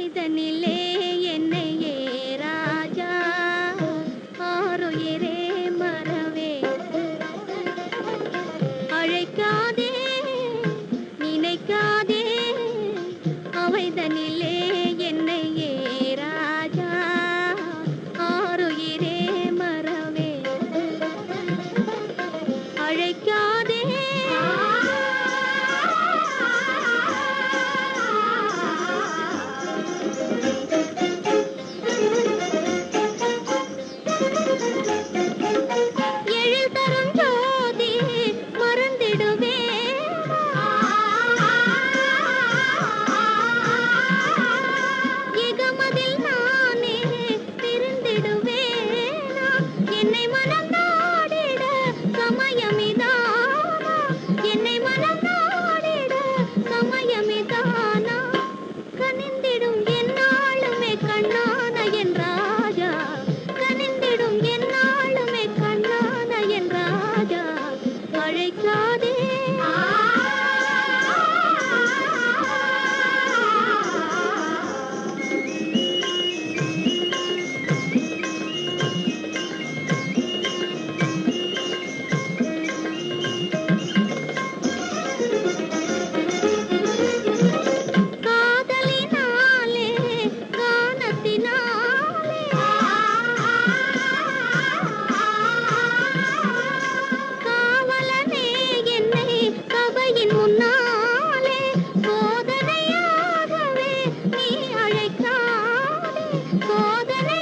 இதனிலே என்னையே ராஜா. ஆறுயிரே மறவே. அழைக்காதே நினைக்காதே. அவைதனிலே என்னையே ராஜா. ஆறுயிரே மறவே. அழைக்கா மயம் Golden Age!